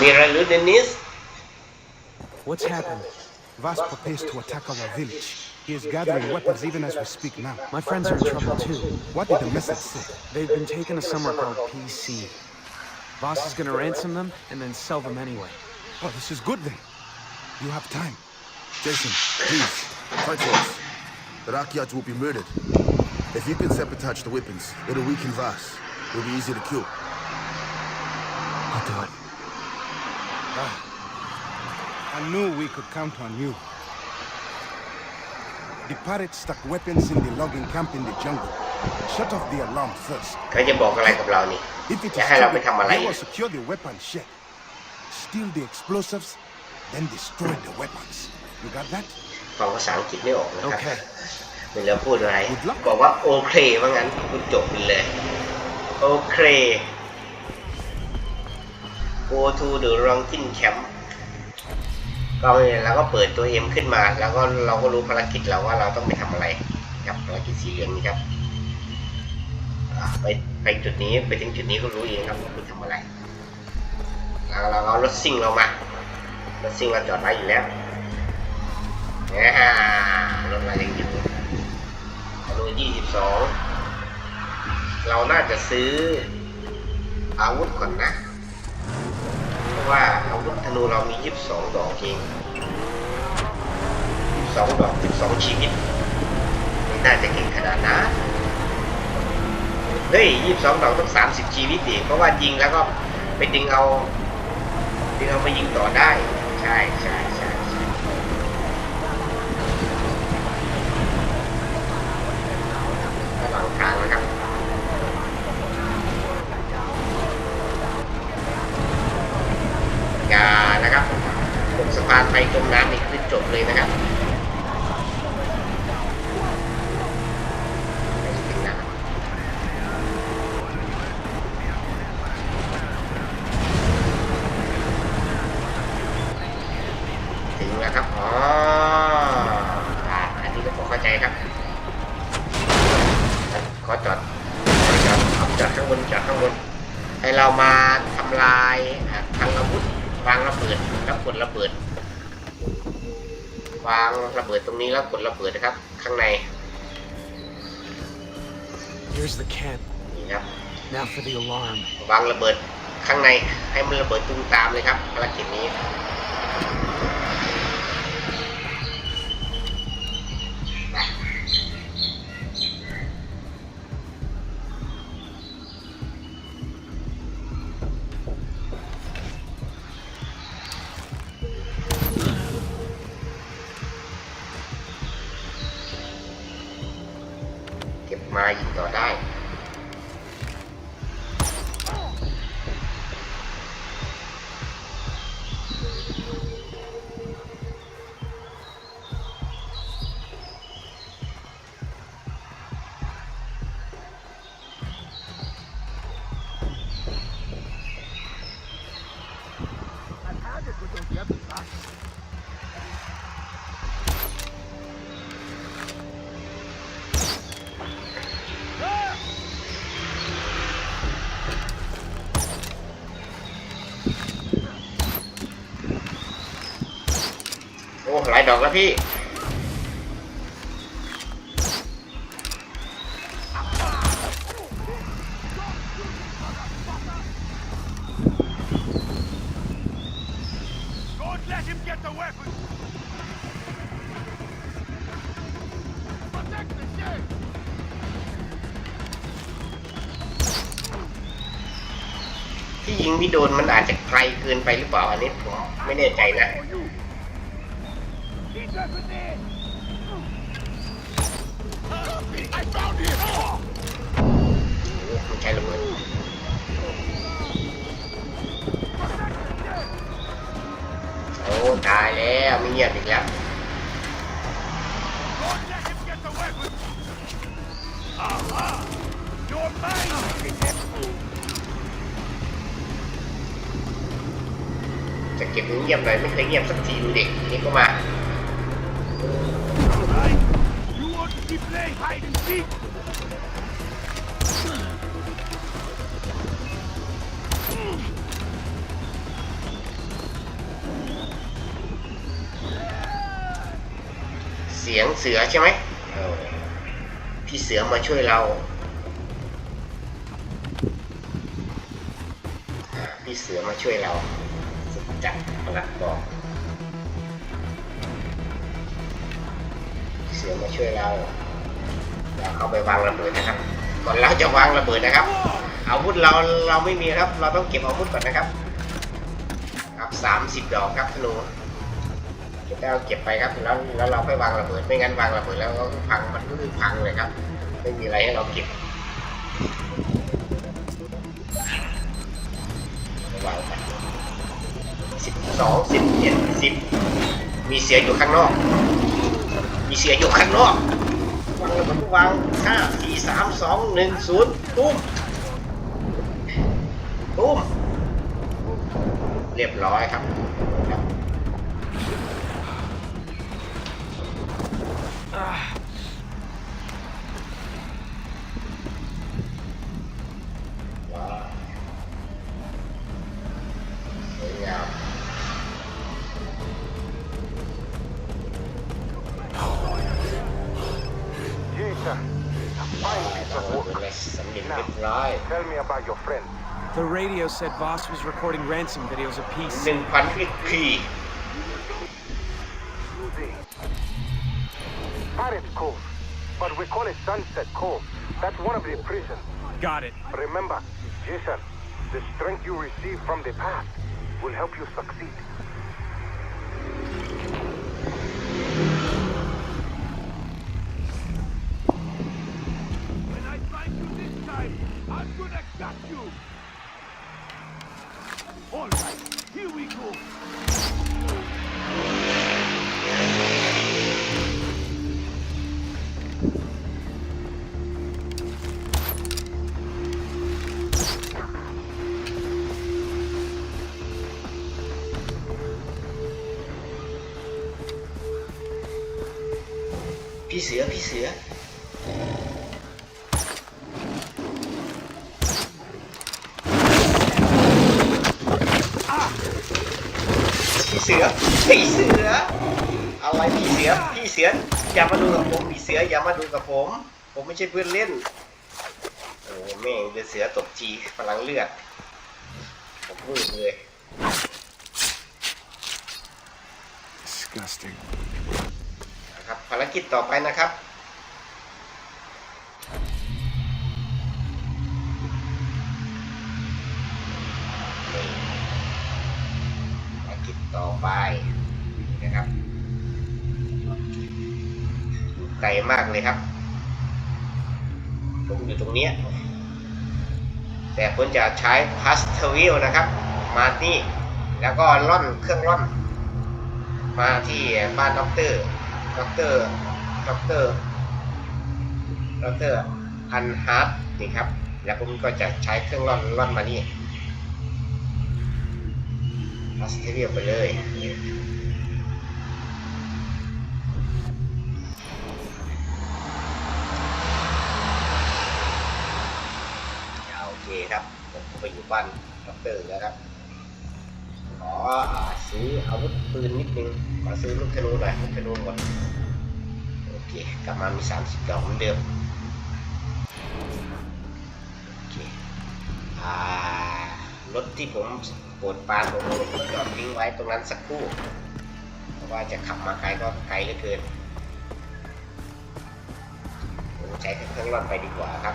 We. What's happened? Vas prepares to attack our village. He is gathering weapons even as we speak now. My friends are in trouble too. What did the message say? They've been taken to somewhere called PC. Voss is gonna ransom them and then sell them anyway. Oh, this is good then. You have time. Jason, please, fight for us. The Rakyats will be murdered. If you can sabotage the weapons, it'll weaken Voss. It'll be easy to kill. I'll do it. I knew we could count on you. The pirates stuck weapons in the logging camp in the jungle. Shut off the alarm first. เขาจะบอกอะไรกับเรานี่ If it จะ is ให้เราไป stupid, ทำอะไร they will secure the weapon shed, steal the explosives, then destroy the weapons. You got that? ฟังภาษาอังกฤษไม่ออกนะครับ Okay. ไม่รู้พูดอะไร Good luck บอกว่าโอเคว่างั้นคุณจบไปเลย โอเค go to the Rankin Camp ก็เนี่ยเราก็เปิดตัวเอ็มขึ้นมา แล้วก็เราก็รู้ภารกิจเราว่าเราต้องไปทำอะไรครับภารกิจสีเหลืองนี้ครับไปไปจุดนี้ไปถึงจุดนี้ก็รู้เองครับว่าคุณทำอะไร แล้วเราเอารถซิ่งเรามารถซิ่งเราจอดไว้อยู่แล้วนี่ยรถเรายังอยู่อนุยี่สิบสองเราน่าจะซื้ออาวุธก่อนนะ ว่าอาวุธธนูเรามี 22 ดอกเอง22 ดอก 12 ชีวิตไม่น่าจะเก่งขนาดนั้นเฮ้ย 22 ดอกต้อง 30 ชีวิตดิเพราะว่ายิงแล้วก็ไปดึงเอาดึงเอาไปยิงต่อได้ ใช่ใช่ใช่ใช่ระหว่างทางนะครับ อย่านะครับตกสะ พานไปจมน้ำนี่คือจบเลยนะครับไม่ถึงน้ำถึงแล้วครับ อ๋ออ่าอันนี้ก็พอเข้าใจครับ ขอจอดขอจอดเอจอดข้างบนจอดข้างบน ให้เรามาทำลายอะทางอาวุธวางระเบิดแล้วกดระเบิด วางระเบิดตรงนี้แล้วกดระเบิดนะครับ ข้างใน Here's the camp. นี่ครับ Now for the alarm. วางระเบิดข้างในให้มันระเบิดตุ้มตามเลยครับภารกิจนี้ มายิงต่อได้ ดอกแล้วพี่ Don't let him get the weapon! Protect the shed! ที่ยิงพี่โดนมันอาจจะไกลเกินไปหรือเปล่าอันนี้ผมไม่แน่ใจนะ For you! ใช้ระเบิดโอ้ตายแล้วไม่เงียบอีกแล้วจะเก็บเงียบหน่อยไม่เคยเงียบสักทีดูเด็กนี่ก็มา เสียงเสือใช่ไหมพี่เสือมาช่วยเรา พี่เสือมาช่วยเราจัดประหลัดบอก พี่เสือมาช่วยเราเราเอาไปวางระเบิดนะครับ ก่อนเราจะวางระเบิดนะครับ อาวุธเราเราไม่มีครับ เราต้องเก็บอาวุธก่อนนะครับ ครับสามสิบดอกครับธนูเก็บได้เอาเก็บไปครับแล้วแล้วเราค่อยวางระเบิดไม่งั้นวางระเบิดแล้วก็พังมันก็คือพังเลยครับ ไม่มีอะไรให้เราเก็บวางไปสิบสองสิบเจ็ดสิบมีเสียอยู่ข้างนอก เสียอยู่ข้างนอกวางระวางห้าสี่สามสองหนึ่งศูนย์ตุ้มตุ้มเรียบร้อยครับครับ tell me about your friend The radio said Voss was recording ransom videos apiece. P. Pirate Cove, but we call it Sunset Cove. That's one of the prisons. Got it. Remember, Jason, the strength you receive from the past will help you succeed. I'm gonna gut you. All right, here we go. พี่เสือ สือพี่เสือพี่เสือ อะไรพี่เสือพี่เสือ อย่ามาดูกับผมพี่เสือ อย่ามาดูกับผม ผมไม่ใช่เพื่อนเล่น โอ้แม่งเดือเสือตบจีพลังเลือด ผมพูดเลย Disgusting. นะครับภารกิจต่อไปนะครับ ต่อไปนะครับไกลมากเลยครับ ผมอยู่ตรงเนี้ยแต่ผมจะใช้พาสเทวิลนะครับ มานี่แล้วก็ล่อนเครื่องล่อน มาที่บ้านด็อกเตอร์ด็อกเตอร์ด็อกเตอร์ด็อกเตอร์อันฮาร์ดนี่ครับ แล้วผมก็จะใช้เครื่องร่อนร่อนมานี่ พาสเทเรียไปเลยเอาโอเคครับ ผมไปอยู่บ้านด็อกเตอร์แล้วครับ ขอซื้ออาวุธปืนนิดนึง ขอซื้อลูกธนูหน่อยลูกธนูหมดโอเค กลับมามี 30ดอกเหมือนเดิมโอเคอ่ารถที่ผม ปวดปลานผมจอดทิ้งไว้ตรงนั้นสักครู่เพราะว่าจะขับมาไกลก็ไกลเหลือเกินใช้เครื่องร่อนไปดีกว่าครับ